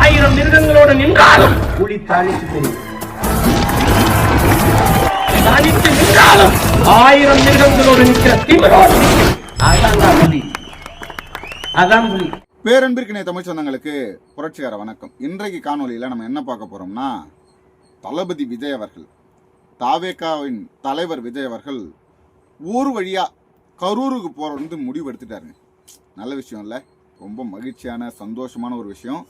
ஆயிரம் மிருகங்களோடு நின்றாலும் புலி தாளித்து தெரியும் தனித்து நின்றாலும் ஆயிரம் மிருகங்களோடு நிற்கிற திமிரோடு நிற்கும். அதான் புலி. அதான் புலி. பேரன்பிற்கினை தமிழ் சொந்தங்களுக்கு புரட்சிகர வணக்கம். இன்றைக்கு காணொளியில் நம்ம என்ன பார்க்க போறோம்னா தளபதி விஜய் அவர்கள் தாவேகாவின் தலைவர் விஜய் அவர்கள் ஊர் வழியா கரூருக்கு போற வந்து முடிவு எடுத்துட்டாருங்க. நல்ல விஷயம் இல்லை. ரொம்ப மகிழ்ச்சியான சந்தோஷமான ஒரு விஷயம்.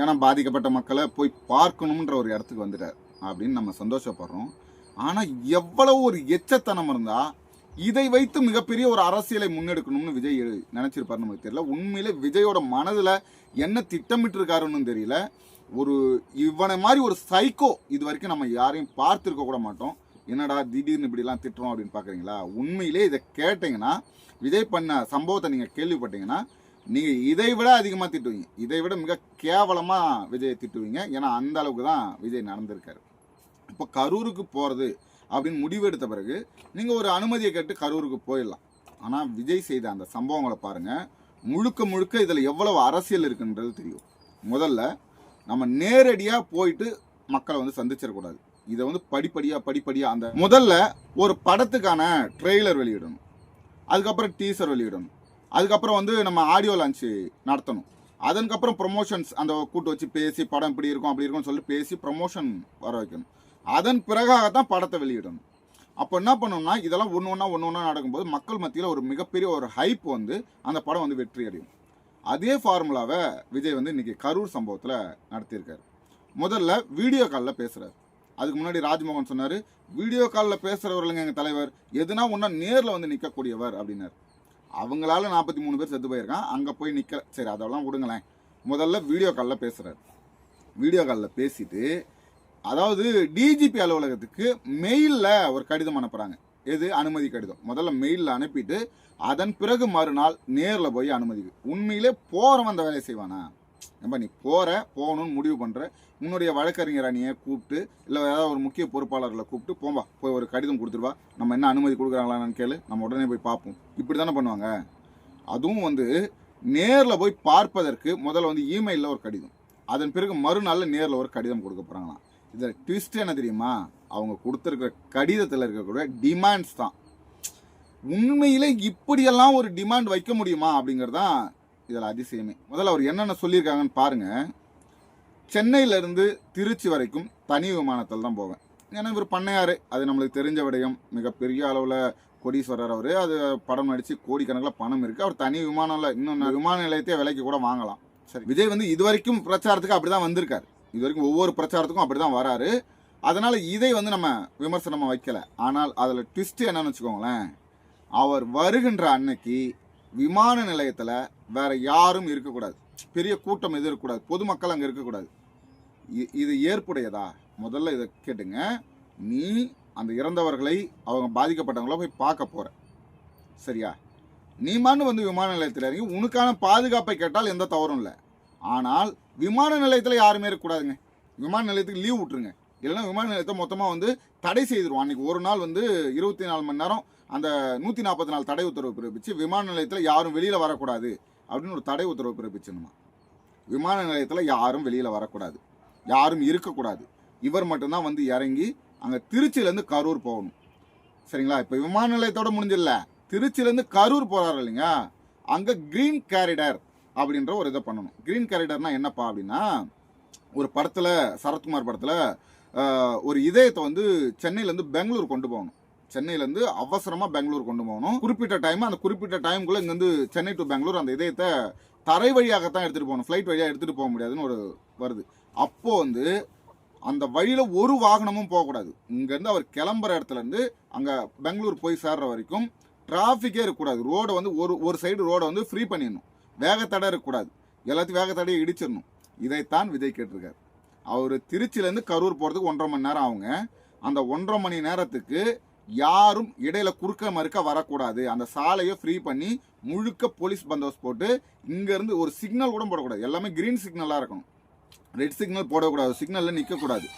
ஏன்னா பாதிக்கப்பட்ட மக்களை போய் பார்க்கணுன்ற ஒரு இடத்துக்கு வந்துட்டார் அப்படின்னு நம்ம சந்தோஷப்படுறோம். ஆனால் எவ்வளவு ஒரு எச்சத்தனம் இருந்தால் இதை வைத்து மிகப்பெரிய ஒரு அரசியலை முன்னெடுக்கணும்னு விஜய் நினச்சிருப்பாரு நமக்கு தெரியல. உண்மையிலே விஜயோட மனதில் என்ன திட்டமிட்டிருக்காருன்னு தெரியல. ஒரு இவனை மாதிரி ஒரு சைக்கோ இது வரைக்கும் நம்ம யாரையும் பார்த்துருக்க கூட மாட்டோம். என்னடா திடீர்னு இப்படிலாம் திட்டுறோம் அப்படின்னு பார்க்குறீங்களா உண்மையிலே இதை கேட்டிங்கன்னா விஜய் பண்ண சம்பவத்தை நீங்கள் கேள்விப்பட்டீங்கன்னா நீங்கள் இதை விட அதிகமாக திட்டுவீங்க. இதை விட மிக கேவலமாக விஜயை திட்டுவீங்க. ஏன்னா அந்த அளவுக்கு தான் விஜய் நடந்திருக்காரு. இப்போ கரூருக்கு போகிறது அப்படின்னு முடிவெடுத்த பிறகு நீங்கள் ஒரு அனுமதியை கேட்டு கரூருக்கு போயிடலாம். ஆனால் விஜய் செய்த அந்த சம்பவங்களை பாருங்கள் முழுக்க முழுக்க இதில் எவ்வளவு அரசியல் இருக்குன்றது தெரியும். முதல்ல நம்ம நேரடியாக போயிட்டு மக்களை வந்து சந்திச்சிடக்கூடாது. இதை வந்து படிப்படியாக படிப்படியாக அந்த முதல்ல ஒரு படத்துக்கான ட்ரெய்லர் வெளியிடணும். அதுக்கப்புறம் டீசர் வெளியிடணும். அதுக்கப்புறம் வந்து நம்ம ஆடியோ லான்ச்சு நடத்தணும். அதற்கப்புறம் ப்ரொமோஷன்ஸ் அந்த கூட்டு வச்சு பேசி படம் இப்படி இருக்கும் அப்படி இருக்கும்னு சொல்லிட்டு பேசி ப்ரொமோஷன் வர வைக்கணும். அதன் பிறகாகத்தான் படத்தை வெளியிடணும். அப்போ என்ன பண்ணணும்னா இதெல்லாம் ஒன்று ஒன்றா ஒன்று ஒன்றா நடக்கும்போது மக்கள் மத்தியில் ஒரு மிகப்பெரிய ஒரு ஹைப் வந்து அந்த படம் வந்து வெற்றி அடையும். அதே ஃபார்முலாவை விஜய் வந்து இன்றைக்கி கரூர் சம்பவத்தில் நடத்தியிருக்காரு. முதல்ல வீடியோ காலில் பேசுகிறார் அதுக்கு முன்னாடி ராஜ்மோகன் சொன்னார் வீடியோ காலில் பேசுகிறவர்களுங்க எங்கள் தலைவர் எதுனா ஒன்றா நேரில் வந்து நிற்கக்கூடியவர் அப்படின்னார். அவங்களால நாற்பத்தி மூணு பேர் செத்து போயிருக்கான். அங்கே போய் நிற்கல சரி அதெல்லாம் விடுங்களேன். முதல்ல வீடியோ காலில் பேசுகிறார் வீடியோ காலில் பேசிட்டு அதாவது டிஜிபி அலுவலகத்துக்கு மெயிலில் ஒரு கடிதம் அனுப்புகிறாங்க எது? அனுமதி கடிதம். முதல்ல மெயிலில் அனுப்பிட்டு அதன் பிறகு மறுநாள் நேரில் போய் அனுமதி. உண்மையிலே போகிறவன் அந்த வேலையை செய்வானா? நம்ம நீ போகிற போகணும்னு முடிவு பண்ணுற உன்னுடைய வழக்கறிஞர் அணியை கூப்பிட்டு இல்லை ஏதாவது ஒரு முக்கிய பொறுப்பாளர்களை கூப்பிட்டு போம்பா போய் ஒரு கடிதம் கொடுத்துருவா நம்ம என்ன அனுமதி கொடுக்குறாங்களான்னு கேளு. நம்ம உடனே போய் பார்ப்போம். இப்படி தானே பண்ணுவாங்க? அதுவும் வந்து நேரில் போய் பார்ப்பதற்கு முதல்ல வந்து இமெயிலில் ஒரு கடிதம். அதன் பிறகு மறுநாளில் நேரில் ஒரு கடிதம் கொடுக்க போகிறாங்களாம் இதில் ட்விஸ்ட் என்ன தெரியுமா? அவங்க கொடுத்துருக்கிற கடிதத்தில் இருக்கக்கூடிய டிமாண்ட்ஸ் தான். உண்மையிலே இப்படியெல்லாம் ஒரு டிமாண்ட் வைக்க முடியுமா அப்படிங்கிறது தான் இதில் அதிசயமே. முதல்ல அவர் என்னென்ன சொல்லியிருக்காங்கன்னு பாருங்கள் சென்னையிலேருந்து திருச்சி வரைக்கும் தனி விமானத்தில் தான் போவேன். ஏன்னா இவர் பண்ணையார். அது நம்மளுக்கு தெரிஞ்ச விடயம். மிகப்பெரிய அளவில் கோடீஸ்வரர் அவர். அது படம் நடித்து கோடிக்கணக்கில் பணம் இருக்குது அவர் தனி விமானம்ல இன்னும் விமான நிலையத்தையே விலைக்கு கூட வாங்கலாம். சரி. விஜய் வந்து இது வரைக்கும் பிரச்சாரத்துக்கு அப்படி தான் வந்திருக்கார். இது வரைக்கும் ஒவ்வொரு பிரச்சாரத்துக்கும் அப்படி தான் வராரு. அதனால் இதை வந்து நம்ம விமர்சனமாக வைக்கல. ஆனால் அதில் ட்விஸ்ட்டு என்னன்னு வச்சுக்கோங்களேன். அவர் வருகின்ற அன்னைக்கு விமான நிலையத்தில் வேறு யாரும் இருக்கக்கூடாது. பெரிய கூட்டம் எதுவும் இருக்கக்கூடாது. பொதுமக்கள் அங்கே இருக்கக்கூடாது. இது ஏற்புடையதா? முதல்ல இதை கேட்டுங்க. நீ அந்த இறந்தவர்களை அவங்க பாதிக்கப்பட்டவங்கள போய் பார்க்க போகிற சரியா? நீ மண்ணு வந்து விமான நிலையத்தில் இறங்கி உனக்கான பாதுகாப்பை கேட்டால் எந்த தவறும் இல்லை. ஆனால் விமான நிலையத்தில் யாருமே இருக்கக்கூடாதுங்க. விமான நிலையத்துக்கு லீவ் விட்டுருங்க. இல்லைன்னா விமான நிலையத்தை மொத்தமாக வந்து தடை செய்திருவோம். அன்னைக்கு ஒரு நாள் வந்து இருபத்தி நாலு மணி நேரம் அந்த நூற்றி நாற்பத்தி நாலு தடை உத்தரவு பிறப்பிச்சு விமான நிலையத்தில் யாரும் வெளியில் வரக்கூடாது அப்படின்னு ஒரு தடை உத்தரவு பிறப்பிச்சணுமா விமான நிலையத்தில் யாரும் வெளியில் வரக்கூடாது. யாரும் இருக்கக்கூடாது. இவர் மட்டும்தான் வந்து இறங்கி அங்கே திருச்சியிலேருந்து கரூர் போகணும். சரிங்களா? இப்போ விமான நிலையத்தோட முடிஞ்சிடல. திருச்சியிலேருந்து கரூர் போகிறாரு இல்லைங்க. அங்கே க்ரீன் கேரிடர் அப்படின்ற ஒரு இதை பண்ணணும். க்ரீன் கேரிடர்னால் என்னப்பா அப்படின்னா ஒரு படத்தில் சரத்குமார் படத்தில் ஒரு இதயத்தை வந்து சென்னையிலேருந்து பெங்களூர் கொண்டு போகணும். சென்னையிலேருந்து அவசரமாக பெங்களூர் கொண்டு போகணும். குறிப்பிட்ட டைம் அந்த குறிப்பிட்ட டைம்குள்ளே இங்கேருந்து சென்னை டு பெங்களூர் அந்த இதயத்தை தரை வழியாகத்தான் எடுத்துகிட்டு போகணும். ஃப்ளைட் வழியாக எடுத்துகிட்டு போக முடியாதுன்னு ஒரு வருது. அப்போது வந்து அந்த வழியில் ஒரு வாகனமும் போகக்கூடாது. இங்கேருந்து அவர் கிளம்புற இடத்துலேருந்து அங்கே பெங்களூர் போய் சேர்ற வரைக்கும் டிராஃபிக்கே இருக்கக்கூடாது. ரோடை வந்து ஒரு ஒரு சைடு ரோடை வந்து ஃப்ரீ பண்ணிடணும். வேகத்தடை இருக்கக்கூடாது. எல்லாத்தையும் வேகத்தடையை இடிச்சிடணும். இதைத்தான் விஜய் கேட்டிருக்காரு. அவர் திருச்சியிலேருந்து கரூர் போகிறதுக்கு ஒன்றரை மணி நேரம் ஆகுங்க. அந்த ஒன்றரை மணி நேரத்துக்கு யாரும் இடையில குறுக்க மறுக்க வரக்கூடாது. அந்த சாலையை ஃப்ரீ பண்ணி முழுக்க போலீஸ் பந்தோபஸ்து போட்டு இங்கேருந்து ஒரு சிக்னல் கூட போடக்கூடாது. எல்லாமே கிரீன் சிக்னலாக இருக்கணும். ரெட் சிக்னல் போடக்கூடாது. சிக்னலில் நிற்கக்கூடாது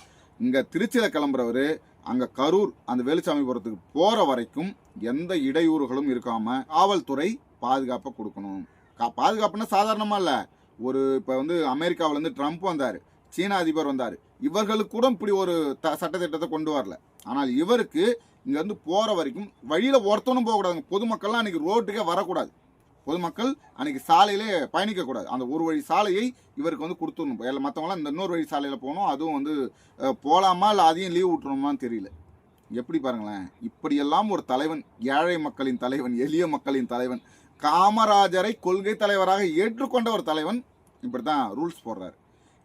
இங்கே திருச்சியில் கிளம்புறவர் அங்கே கரூர் அந்த வேலுசாமிபுரத்துக்கு போகிற வரைக்கும் எந்த இடையூறுகளும் இருக்காமல் காவல்துறை பாதுகாப்பை கொடுக்கணும். கா பாதுகாப்புன்னா சாதாரணமாக இல்லை. ஒரு இப்போ வந்து அமெரிக்காவிலேருந்து ட்ரம்ப் வந்தார். சீன அதிபர் வந்தார். இவர்களுக்கு கூட இப்படி ஒரு த சட்டத்திட்டத்தை கொண்டு வரல. ஆனால் இவருக்கு இங்கேருந்து போகிற வரைக்கும் வழியில் ஒருத்தனும் போகக்கூடாதுங்க பொதுமக்கள்லாம் அன்றைக்கி ரோட்டுக்கே வரக்கூடாது. பொதுமக்கள் அன்றைக்கி சாலையிலே பயணிக்கக்கூடாது அந்த ஒரு வழி சாலையை இவருக்கு வந்து கொடுத்துடணும். எல்லாம் மற்றவங்களாம் இந்த இன்னொரு வழி சாலையில் போகணும். அதுவும் வந்து போகலாமா இல்லை அதையும் லீவ் விட்டுணுமான்னு தெரியல. எப்படி பாருங்களேன். இப்படியெல்லாம் ஒரு தலைவன் ஏழை மக்களின் தலைவன் எளிய மக்களின் தலைவன் காமராஜரை கொள்கை தலைவராக ஏற்றுக்கொண்ட ஒரு தலைவன் இப்படி தான் ரூல்ஸ் போடுறாரு.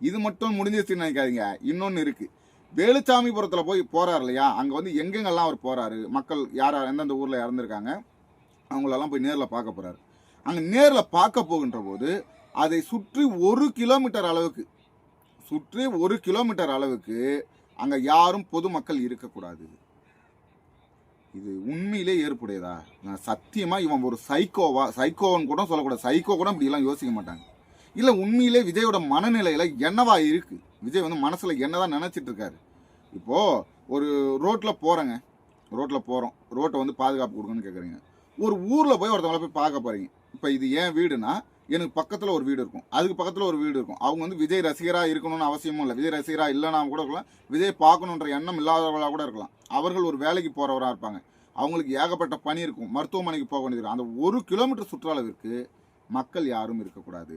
இது மட்டும் முடிஞ்சிருச்சுன்னு நினைக்காதீங்க. இன்னொன்று இருக்குது வேலுச்சாமிபுரத்தில் போய் போகிறார் இல்லையா? அங்கே வந்து எங்கெங்கெல்லாம் அவர் போகிறாரு மக்கள் யார் யார் எந்தெந்த ஊரில் இறந்துருக்காங்க? அவங்களெல்லாம் போய் நேரில் பார்க்க போகிறாரு அங்கே நேரில் பார்க்க போகின்ற போது அதை சுற்றி ஒரு கிலோமீட்டர் அளவுக்கு சுற்றி ஒரு கிலோமீட்டர் அளவுக்கு அங்கே யாரும் பொதுமக்கள் இருக்கக்கூடாது. இது உண்மையிலே ஏற்புடையதா? நான் சத்தியமாக இவன் ஒரு சைக்கோவா சைக்கோவன் கூட சொல்லக்கூடாது. சைக்கோ கூட இப்படிலாம் யோசிக்க மாட்டாங்க. இல்லை உண்மையிலே விஜயோட மனநிலையில என்னவா இருக்கு? விஜய் வந்து மனசுல என்னதான் நினைச்சிட்டு இருக்காரு. இப்போ ஒரு ரோட்ல போறேங்க. ரோட்ல போறோம். ரோட்டை வந்து பாதுகாப்பு கொடுங்கன்னு கேட்குறீங்க ஒரு ஊர்ல போய் ஒருத்தவங்கள போய் பார்க்க போறீங்க. இப்போ இது ஏன் வீடுனா எனக்கு பக்கத்தில் ஒரு வீடு இருக்கும். அதுக்கு பக்கத்தில் ஒரு வீடு இருக்கும். அவங்க வந்து விஜய் ரசிகராக இருக்கணும்னு அவசியமும் இல்லை. விஜய் ரசிகராக இல்லைனா கூட இருக்கலாம். விஜய் பார்க்கணுன்ற எண்ணம் இல்லாதவர்களாக கூட இருக்கலாம். அவர்கள் ஒரு வேலைக்கு போகிறவராக இருப்பாங்க. அவங்களுக்கு ஏகப்பட்ட பணி இருக்கும். மருத்துவமனைக்கு போக வேண்டியது இருக்கும். அந்த ஒரு கிலோமீட்டர் சுற்றளவிற்கு மக்கள் யாரும் இருக்கக்கூடாது.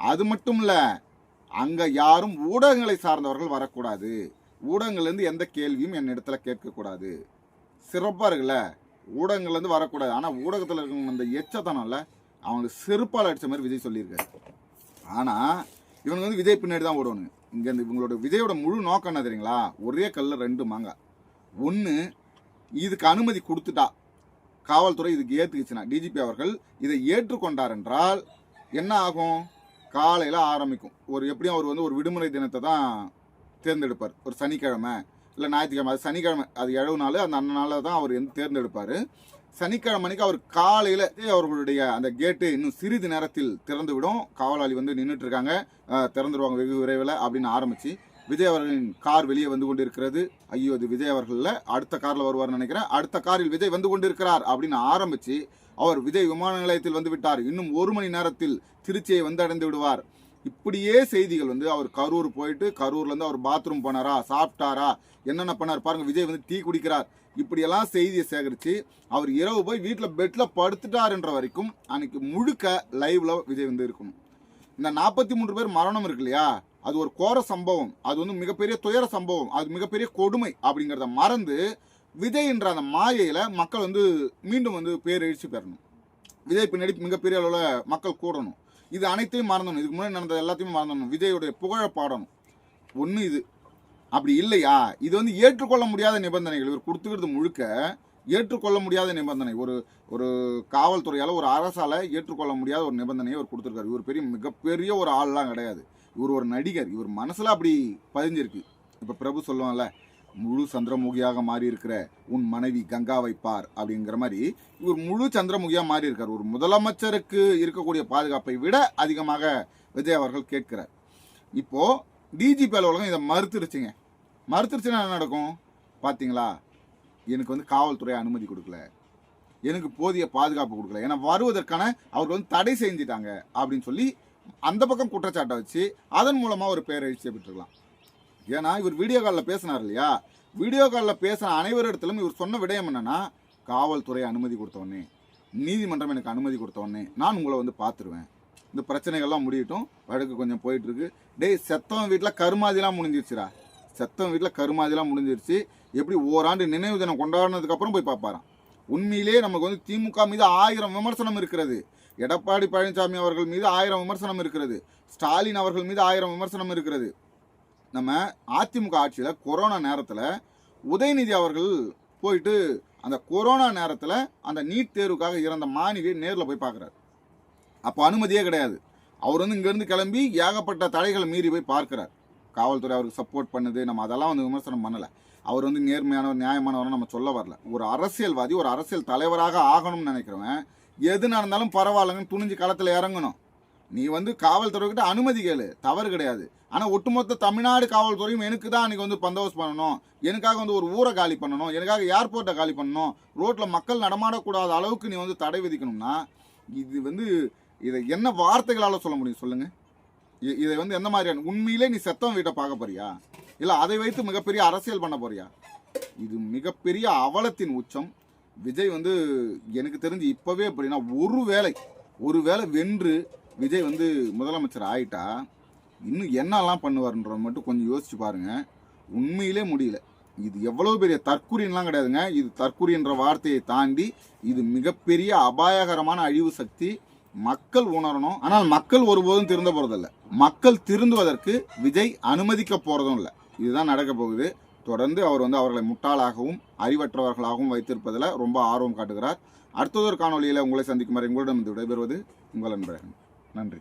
அது மட்டும் இல்லை அங்கே யாரும் ஊடகங்களை சார்ந்தவர்கள் வரக்கூடாது. ஊடகங்கள்லேருந்து எந்த கேள்வியும் என் இடத்துல கேட்கக்கூடாது. சிறப்பாக இருக்குல்ல ஊடகங்கள்லேருந்து வரக்கூடாது. ஆனால் ஊடகத்தில் இருக்கிறவங்க அந்த எச்சத்தனம்ல அவங்களுக்கு செருப்பால் அடித்த மாதிரி விஜய் சொல்லியிருக்காரு. ஆனால் இவங்க வந்து விஜய் பின்னாடி தான் ஓடணும் இங்கே இந்த இவங்களோட விஜயோட முழு நோக்கம் என்ன தெரியுங்களா? ஒரே கல்லு ரெண்டு மாங்காய் ஒன்று இதுக்கு அனுமதி கொடுத்துட்டா. காவல்துறை இதுக்கு ஏற்றுக்குச்சுன்னா டிஜிபி அவர்கள் இதை ஏற்றுக்கொண்டார் என்றால் என்ன ஆகும்? காலையில் ஆரம்பிக்கும். ஒரு எப்படியும் அவர் வந்து ஒரு விடுமுறை தினத்தை தான் தேர்ந்தெடுப்பார். ஒரு சனிக்கிழமை இல்லை ஞாயிற்றுக்கிழமை அது சனிக்கிழமை அது இழவு நாள் அந்த அண்ணன் நாளில் தான் அவர் வந்து தேர்ந்தெடுப்பார். சனிக்கிழமை அவர் காலையில் அவர்களுடைய அந்த கேட்டு இன்னும் சிறிது நேரத்தில் திறந்து விடும் காவலாளி வந்து நின்றுட்டு இருக்காங்க. திறந்துருவாங்க வெகு விரைவில் அப்படின்னு ஆரம்பிச்சு விஜய் அவர்களின் கார் வெளியே வந்து கொண்டிருக்கிறது. ஐயோ இது விஜய் அவர்களில் அடுத்த காரில் வருவார்னு நினைக்கிறேன். அடுத்த காரில் விஜய் வந்து கொண்டிருக்கிறார் அப்படின்னு ஆரம்பித்து அவர் விஜய் விமான நிலையத்தில் வந்து விட்டார். இன்னும் ஒரு மணி நேரத்தில் திருச்சியை வந்து அடைந்து விடுவார். இப்படியே செய்திகள் வந்து அவர் கரூர் போயிட்டு கரூர்லேருந்து அவர் பாத்ரூம் போனாரா சாப்பிட்டாரா என்னென்ன பண்ணார் பாருங்க விஜய் வந்து டீ குடிக்கிறார். இப்படியெல்லாம் செய்தியை சேகரித்து அவர் இரவு போய் வீட்டில் பெட்டில் படுத்துட்டாருன்ற வரைக்கும் அன்னைக்கு முழுக்க லைவில் விஜய் வந்து இருக்கணும். இந்த நாற்பத்தி மூன்று பேர் மரணம் இருக்கு இல்லையா? அது ஒரு கோர சம்பவம். அது வந்து மிகப்பெரிய துயர சம்பவம். அது மிகப்பெரிய கொடுமை அப்படிங்கிறத மறந்து விஜய் என்ற அந்த மாயையில் மக்கள் வந்து மீண்டும் வந்து பேர் எழுச்சி பெறணும். விஜய் பின்னாடி மிகப்பெரிய அளவில் மக்கள் கூடணும். இது அனைத்தையும் மறந்துடணும். இதுக்கு முன்னாடி நடந்த எல்லாத்தையுமே மறந்துடணும். விஜயோடைய புகழை பாடணும். ஒன்று இது. அப்படி இல்லையா? இது வந்து ஏற்றுக்கொள்ள முடியாத நிபந்தனைகள். இவர் கொடுத்துக்கிறது முழுக்க ஏற்றுக்கொள்ள முடியாத நிபந்தனை. ஒரு ஒரு காவல்துறையால் ஒரு அரசால் ஏற்றுக்கொள்ள முடியாத ஒரு நிபந்தனையை அவர் கொடுத்துருக்காரு. இவர் பெரிய மிகப்பெரிய ஒரு ஆள்லாம் கிடையாது. இவர் ஒரு நடிகர் இவர் மனசில் அப்படி பதிஞ்சிருக்கு. இப்போ பிரபு சொல்லுவான்ல முழு சந்திரமுகியாக மாறி இருக்கிற உன் மனைவி கங்காவை பார் அப்படிங்கிற மாதிரி இவர் முழு சந்திரமுகியா மாறி இருக்கார் ஒரு முதலமைச்சருக்கு இருக்கக்கூடிய பாதுகாப்பை விட அதிகமாக விஜய் அவர்கள் கேட்கிறார். இப்போது டிஜிபி அலுவலகம் இதை மறுத்துருச்சுங்க. மறுத்துருச்சுன்னா என்ன நடக்கும்? பார்த்தீங்களா எனக்கு வந்து காவல்துறை அனுமதி கொடுக்கல. எனக்கு போதிய பாதுகாப்பு கொடுக்கல. ஏன்னா வருவதற்கான அவர் வந்து தடை செஞ்சிட்டாங்க அப்படின்னு சொல்லி அந்த பக்கம் குற்றச்சாட்டை வச்சு அதன் மூலமாக ஒரு பேரெழுச்சியை பெற்றுக்கலாம். ஏன்னா இவர் வீடியோ காலில் பேசினார் இல்லையா? வீடியோ காலில் பேசின அனைவரிடத்திலும் இவர் சொன்ன விடயம் என்னென்னா காவல்துறை அனுமதி கொடுத்தவொடனே நீதிமன்றம் எனக்கு அனுமதி கொடுத்தவொடனே நான் உங்களை வந்து பார்த்துருவேன். இந்த பிரச்சனைகள்லாம் முடியட்டும் வழக்கு கொஞ்சம் போயிட்டுருக்கு. டேய் செத்தவன் வீட்டில் கருமாதிலாம் முடிஞ்சிருச்சுடா. செத்தவன் வீட்டில் கருமாதிலாம் முடிஞ்சிருச்சு. எப்படி ஓராண்டு நினைவு தினம் கொண்டாடினதுக்கப்புறம் போய் பார்ப்பாரான் உண்மையிலேயே நமக்கு வந்து திமுக மீது ஆயிரம் விமர்சனம் இருக்கிறது. எடப்பாடி பழனிசாமி அவர்கள் மீது ஆயிரம் விமர்சனம் இருக்கிறது. ஸ்டாலின் அவர்கள் மீது ஆயிரம் விமர்சனம் இருக்கிறது. நம்ம அதிமுக ஆட்சியில் கொரோனா நேரத்தில் உதயநிதி அவர்கள் போயிட்டு அந்த கொரோனா நேரத்தில் அந்த நீட் தேர்வுக்காக இறந்த மாணவியை நேரில் போய் பார்க்குறாரு. அப்போ அனுமதியே கிடையாது. அவர் வந்து இங்கேருந்து கிளம்பி ஏகப்பட்ட தடைகளை மீறி போய் பார்க்கிறார். காவல்துறை அவருக்கு சப்போர்ட் பண்ணுது. நம்ம அதெல்லாம் வந்து விமர்சனம் பண்ணலை. அவர் வந்து நேர்மையானவர் நியாயமானவர்னு நம்ம சொல்ல வரல. ஒரு அரசியல்வாதி ஒரு அரசியல் தலைவராக ஆகணும்னு நினைக்கிறவன் எது நடந்தாலும் பரவாயில்லங்கன்னு துணிஞ்சு களத்தில் இறங்கணும். நீ வந்து காவல்துறைக்கிட்ட அனுமதி கேளு. தவறு கிடையாது. ஆனால் ஒட்டுமொத்த தமிழ்நாடு காவல்துறையும் எனக்கு தான் அன்றைக்கி வந்து பந்தோபஸ்து பண்ணணும். எனக்காக வந்து ஒரு ஊரை காலி பண்ணணும். எனக்காக ஏர்போர்ட்டை காலி பண்ணணும். ரோட்டில் மக்கள் நடமாடக்கூடாத அளவுக்கு நீ வந்து தடை விதிக்கணும்னா இது வந்து இதை என்ன வார்த்தைகளால் சொல்ல முடியும் சொல்லுங்கள் இதை வந்து எந்த மாதிரியான உண்மையிலே நீ செத்தம் வீட்டை பார்க்க போறியா? இல்லை அதை வைத்து மிகப்பெரிய அரசியல் பண்ண போறியா? இது மிகப்பெரிய அவலத்தின் உச்சம். விஜய் வந்து எனக்கு தெரிஞ்சு இப்போவே அப்படின்னா ஒரு வேலை ஒரு வேலை வென்று விஜய் வந்து முதலமைச்சர் ஆயிட்டா இன்னும் என்னெல்லாம் பண்ணுவார்ன்ற மட்டும் கொஞ்சம் யோசிச்சு பாருங்க. உண்மையிலே முடியல. இது எவ்வளோ பெரிய தற்குறின்லாம் கிடையாதுங்க. இது தற்குறின்ற வார்த்தையை தாண்டி இது மிகப்பெரிய அபாயகரமான அழிவு சக்தி மக்கள் உணரணும். ஆனால் மக்கள் ஒருபோதும் திருந்த போகிறதில்ல மக்கள் திருந்துவதற்கு விஜய் அனுமதிக்க போகிறதும் இல்லை. இதுதான் நடக்க போகுது. தொடர்ந்து அவர் வந்து அவர்களை முட்டாளாகவும் அறிவற்றவர்களாகவும் வைத்திருப்பதில் ரொம்ப ஆர்வம் காட்டுகிறார். அடுத்ததொரு காணொலியில் உங்களை சந்திக்கும் வரை உங்களிடம் விடைபெறுவது உங்கள் அன்பழகன். நன்றி.